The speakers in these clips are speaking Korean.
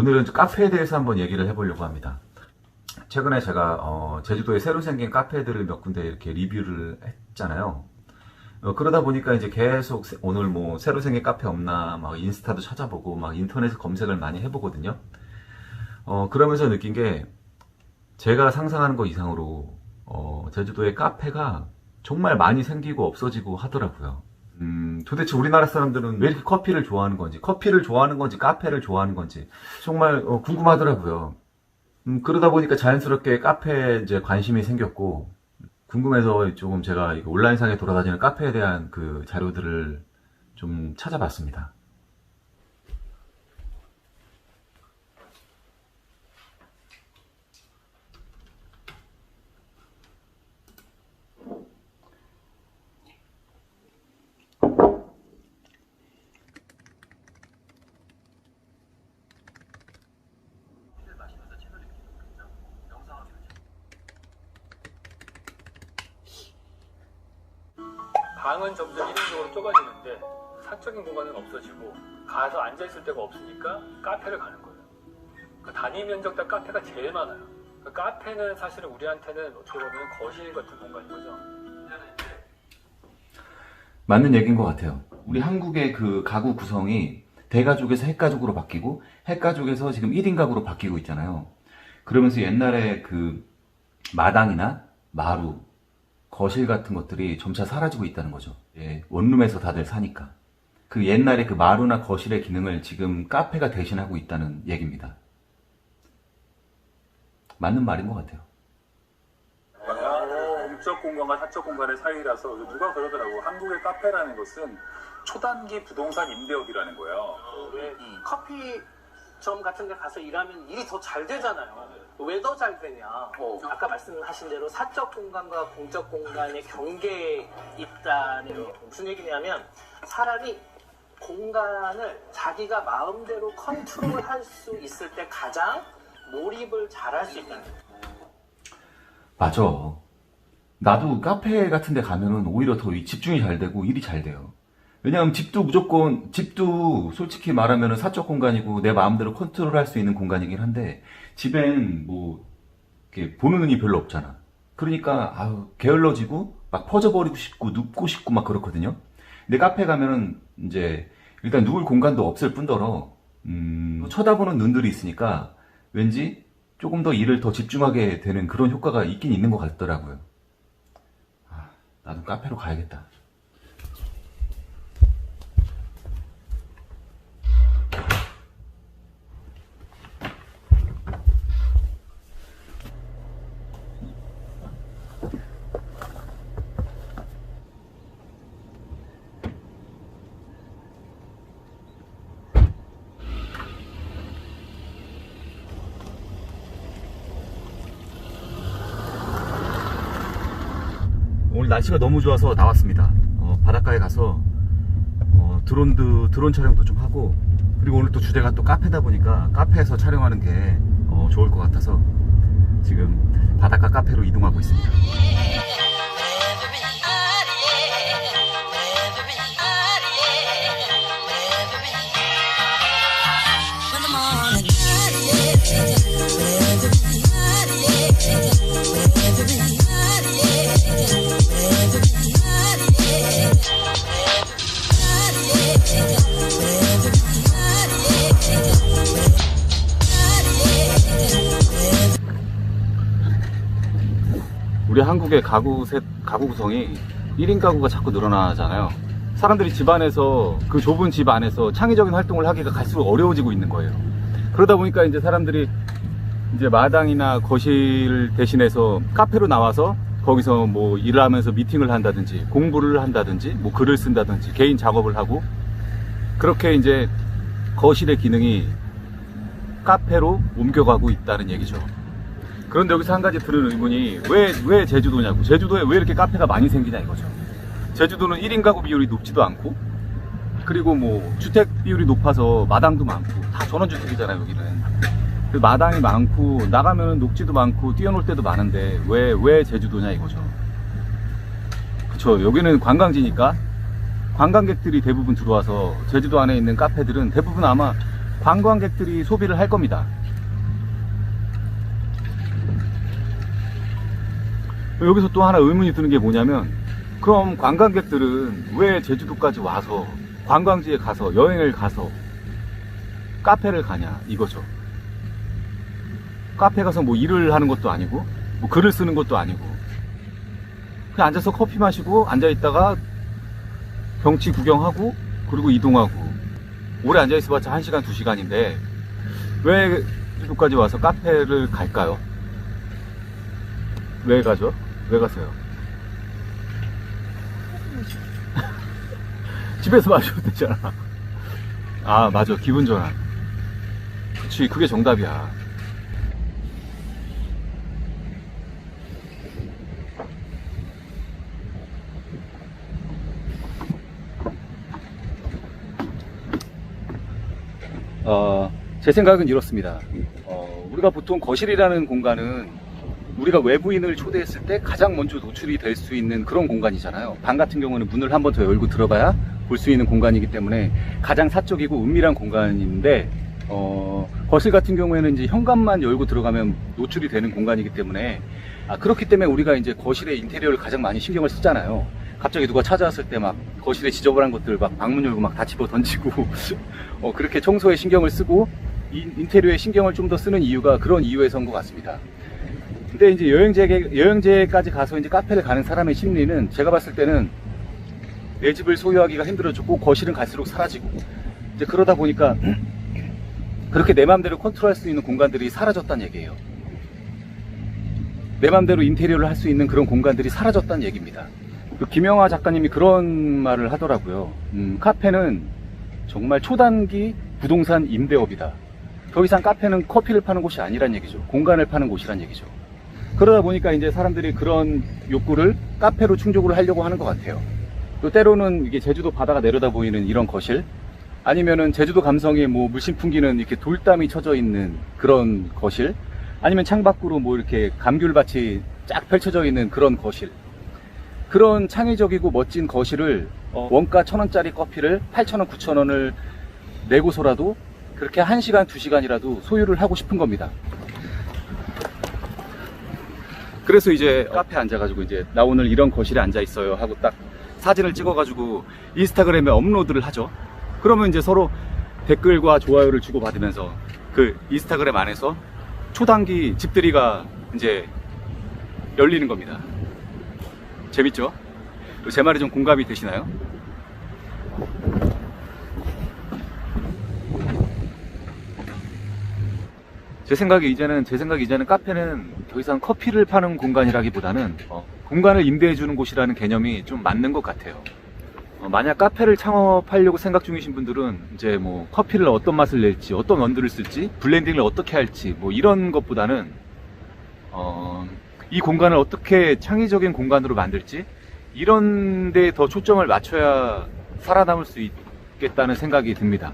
오늘은 좀 카페에 대해서 한번 얘기를 해보려고 합니다. 최근에 제가 어, 제주도에 새로 생긴 카페들을 몇 군데 이렇게 리뷰를 했잖아요. 어, 그러다 보니까 이제 계속 세- 오늘 뭐 새로 생긴 카페 없나 막 인스타도 찾아보고 막 인터넷 검색을 많이 해보거든요. 어, 그러면서 느낀 게 제가 상상하는 것 이상으로 어, 제주도에 카페가 정말 많이 생기고 없어지고 하더라고요. 음, 도대체 우리나라 사람들은 왜 이렇게 커피를 좋아하는 건지, 커피를 좋아하는 건지, 카페를 좋아하는 건지 정말 어, 궁금하더라고요. 음, 그러다 보니까 자연스럽게 카페에 이제 관심이 생겼고 궁금해서 조금 제가 온라인상에 돌아다니는 카페에 대한 그 자료들을 좀 찾아봤습니다. 방은 점점 1인적으로 좁아지는데 사적인 공간은 없어지고 가서 앉아있을 데가 없으니까 카페를 가는 거예요. 그 단위 면적당 카페가 제일 많아요. 그 카페는 사실은 우리한테는 어떻게 보면 거실 같은 공간인 거죠. 맞는 얘기인 것 같아요. 우리 한국의 그 가구 구성이 대가족에서 핵가족으로 바뀌고 핵가족에서 지금 1인 가구로 바뀌고 있잖아요. 그러면서 옛날에 그 마당이나 마루, 거실 같은 것들이 점차 사라지고 있다는 거죠. 예, 원룸에서 다들 사니까. 그 옛날에 그 마루나 거실의 기능을 지금 카페가 대신하고 있다는 얘기입니다. 맞는 말인 것 같아요. 공적 공간과 사적 공간의 사이라서 누가 그러더라고 한국의 카페라는 것은 초단기 부동산 임대업이라는 거예요. 왜 커피 점 같은 데 가서 일하면 일이 더 잘 되잖아요. 왜 더 잘 되냐? 아까 말씀하신 대로 사적 공간과 공적 공간의 경계에 있다는 게 무슨 얘기냐면 사람이 공간을 자기가 마음대로 컨트롤할 수 있을 때 가장 몰입을 잘 할 수 있다는 거예요. 맞아. 나도 카페 같은 데 가면은 오히려 더 집중이 잘 되고 일이 잘 돼요. 왜냐하면 집도 무조건, 집도 솔직히 말하면 사적 공간이고 내 마음대로 컨트롤 할 수 있는 공간이긴 한데, 집엔 뭐, 이렇게 보는 눈이 별로 없잖아. 그러니까, 아우, 게을러지고, 막 퍼져버리고 싶고, 눕고 싶고 막 그렇거든요. 근데 카페 가면은, 이제, 일단 누울 공간도 없을 뿐더러, 음, 쳐다보는 눈들이 있으니까, 왠지 조금 더 일을 더 집중하게 되는 그런 효과가 있긴 있는 것 같더라고요. 아, 나도 카페로 가야겠다. 날씨가 너무 좋아서 나왔습니다. 어, 바닷가에 가서 어, 드론도 드론 촬영도 좀 하고 그리고 오늘 또 주제가 또 카페다 보니까 카페에서 촬영하는 게 어, 좋을 것 같아서 지금 바닷가 카페로 이동하고 있습니다. 우리 한국의 가구 세, 가구 구성이 1인 가구가 자꾸 늘어나잖아요. 사람들이 집 안에서 그 좁은 집 안에서 창의적인 활동을 하기가 갈수록 어려워지고 있는 거예요. 그러다 보니까 이제 사람들이 이제 마당이나 거실 대신해서 카페로 나와서 거기서 뭐 일을 하면서 미팅을 한다든지 공부를 한다든지 뭐 글을 쓴다든지 개인 작업을 하고 그렇게 이제 거실의 기능이 카페로 옮겨가고 있다는 얘기죠. 그런데 여기서 한 가지 들은 의문이 왜, 왜 제주도냐고. 제주도에 왜 이렇게 카페가 많이 생기냐 이거죠. 제주도는 1인 가구 비율이 높지도 않고, 그리고 뭐, 주택 비율이 높아서 마당도 많고, 다 전원주택이잖아요, 여기는. 그 마당이 많고, 나가면 녹지도 많고, 뛰어놀 때도 많은데, 왜, 왜 제주도냐 이거죠. 그쵸. 여기는 관광지니까 관광객들이 대부분 들어와서 제주도 안에 있는 카페들은 대부분 아마 관광객들이 소비를 할 겁니다. 여기서 또 하나 의문이 드는 게 뭐냐면 그럼 관광객들은 왜 제주도까지 와서 관광지에 가서 여행을 가서 카페를 가냐 이거죠. 카페 가서 뭐 일을 하는 것도 아니고 뭐 글을 쓰는 것도 아니고 그냥 앉아서 커피 마시고 앉아 있다가 경치 구경하고 그리고 이동하고 오래 앉아 있어봤자 1시간 2시간인데 왜 제주도까지 와서 카페를 갈까요? 왜 가죠? 왜 가세요? 집에서 마셔도 되잖아. 아, 맞아. 기분 전환. 그치, 그게 정답이야. 어, 제 생각은 이렇습니다. 어, 우리가 보통 거실이라는 공간은 우리가 외부인을 초대했을 때 가장 먼저 노출이 될 수 있는 그런 공간이잖아요. 방 같은 경우는 문을 한 번 더 열고 들어가야 볼 수 있는 공간이기 때문에 가장 사적이고 은밀한 공간인데 어, 거실 같은 경우에는 이제 현관만 열고 들어가면 노출이 되는 공간이기 때문에 아, 그렇기 때문에 우리가 이제 거실의 인테리어를 가장 많이 신경을 쓰잖아요. 갑자기 누가 찾아왔을 때 막 거실에 지저분한 것들 막 방문 열고 막 다 집어 던지고 어, 그렇게 청소에 신경을 쓰고 인- 인테리어에 신경을 좀 더 쓰는 이유가 그런 이유에서인 것 같습니다. 근데 이제 여행지에, 여행지에까지 가서 이제 카페를 가는 사람의 심리는 제가 봤을 때는 내 집을 소유하기가 힘들어졌고 거실은 갈수록 사라지고 이제 그러다 보니까 그렇게 내 마음대로 컨트롤할 수 있는 공간들이 사라졌다는 얘기예요. 내 마음대로 인테리어를 할 수 있는 그런 공간들이 사라졌다는 얘기입니다. 그 김영하 작가님이 그런 말을 하더라고요. 음, 카페는 정말 초단기 부동산 임대업이다. 더 이상 카페는 커피를 파는 곳이 아니란 얘기죠. 공간을 파는 곳이란 얘기죠. 그러다 보니까 이제 사람들이 그런 욕구를 카페로 충족을 하려고 하는 것 같아요. 또 때로는 이게 제주도 바다가 내려다 보이는 이런 거실, 아니면은 제주도 감성에 뭐 물씬 풍기는 이렇게 돌담이 쳐져 있는 그런 거실, 아니면 창밖으로 뭐 이렇게 감귤밭이 쫙 펼쳐져 있는 그런 거실. 그런 창의적이고 멋진 거실을 어, 원가 천 원짜리 커피를 8천 원, 9천 원을 내고서라도 그렇게 1시간, 2시간이라도 소유를 하고 싶은 겁니다. 그래서 이제 카페에 앉아가지고 이제 나 오늘 이런 거실에 앉아 있어요 하고 딱 사진을 찍어가지고 인스타그램에 업로드를 하죠. 그러면 이제 서로 댓글과 좋아요를 주고받으면서 그 인스타그램 안에서 초단기 집들이가 이제 열리는 겁니다. 재밌죠? 제 말이 좀 공감이 되시나요? 제 생각에 이제는 제 생각에 이제는 카페는 더 이상 커피를 파는 공간이라기보다는 어, 공간을 임대해 주는 곳이라는 개념이 좀 맞는 것 같아요. 어, 만약 카페를 창업하려고 생각 중이신 분들은 이제 뭐 커피를 어떤 맛을 낼지, 어떤 원두를 쓸지, 블렌딩을 어떻게 할지 뭐 이런 것보다는 어, 이 공간을 어떻게 창의적인 공간으로 만들지 이런 데 더 초점을 맞춰야 살아남을 수 있겠다는 생각이 듭니다.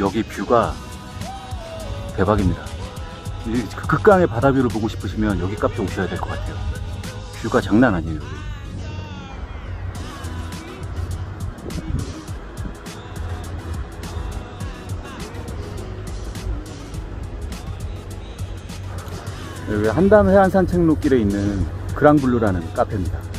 여기 뷰가 대박입니다. 이 극강의 바다뷰를 보고 싶으시면 여기 카페 오셔야 될 것 같아요. 뷰가 장난 아니에요. 여기. 여기 한담 해안 산책로길에 있는 그랑블루라는 카페입니다.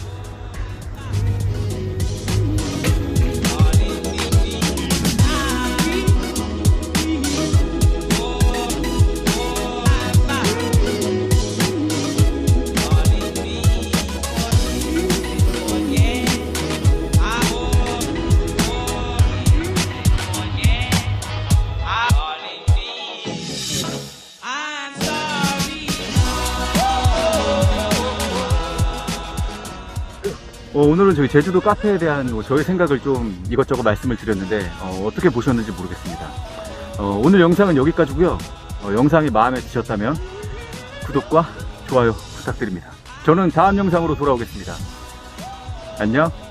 어, 오늘은 저희 제주도 카페에 대한 뭐 저의 생각을 좀 이것저것 말씀을 드렸는데 어, 떻게 보셨는지 모르겠습니다. 어, 오늘 영상은 여기까지고요. 어, 영상이 마음에 드셨다면 구독과 좋아요 부탁드립니다. 저는 다음 영상으로 돌아오겠습니다. 안녕.